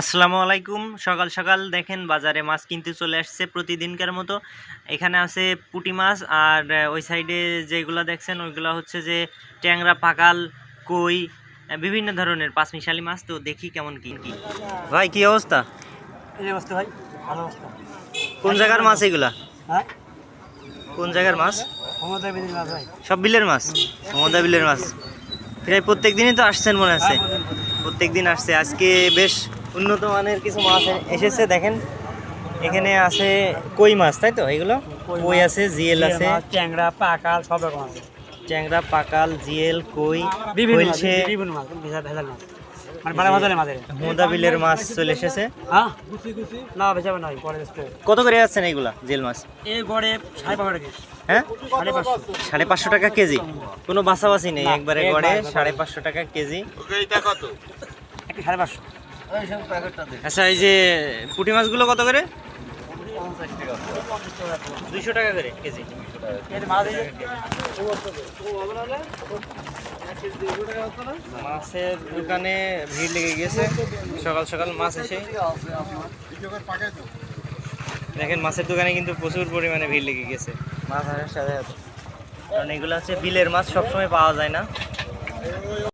আসসালামু আলাইকুম। সকাল সকাল দেখেন বাজারে মাছ কিনতে চলে আসছে প্রতিদিনকার মতো। এখানে আছে পুঁটি মাছ আর ওই সাইডে যেগুলো দেখছেন ওইগুলো হচ্ছে যে ট্যাংরা পাকাল কই বিভিন্ন ধরনের পাঁচমিশালি মাছ। তো দেখি কেমন কি কি। ভাই কি অবস্থা? এই অবস্থা ভাই ভালো অবস্থা। কোন জায়গার মাছ এগুলা? হ্যাঁ? কোন জায়গার মাছ? সব বিলের মাছ? মমদা বিলের মাছ। প্রায় প্রত্যেক দিনই তো আসছেন মনে আছে। হ্যাঁ। প্রত্যেক দিন আসছে। আজকে বেশ উন্নত মানের কিছু মাছ এসেছে দেখেন। এখানে আছে কই মাছ তাই তো? এগুলো? কই আছে জিএল আছে। ট্যাংরা পাকাল সব রকম আছে। ট্যাংরা পাকাল জিএল কই বিভিন্ন মাছ হইলছে। বিভিন্ন মাছ ভেজাল ভেজাল মাছ। মানে বাড়া মাছের মাছের মোদা বিলের মাছ চলে এসেছে। হ্যাঁ? না পরে আসতে কত করে যাচ্ছেন এইগুলা জিএল মাছ? এই গড়ে সাড়ে পাঁচশো টাকা হ্যাঁ? সাড়ে পাঁচশো। টাকা কেজি? কোনো বাছাবাছি নেই একবারে একবার, গড়ে। সাড়ে পাঁচশো টাকা কেজি। সাড়ে পাঁচশো। আচ্ছা এই যে পুঁটি মাছগুলো কত করে? দুইশো টাকা করে কেজি। মাছের দোকানে ভিড় লেগে গেছে সকাল সকাল মাছ এসে দেখেন মাছের দোকানে কিন্তু প্রচুর পরিমাণে ভিড় লেগে গেছে মাছ আসার সাথে সাথে। কারণ এগুলো হচ্ছে বিলের মাছ সবসময় পাওয়া যায় না।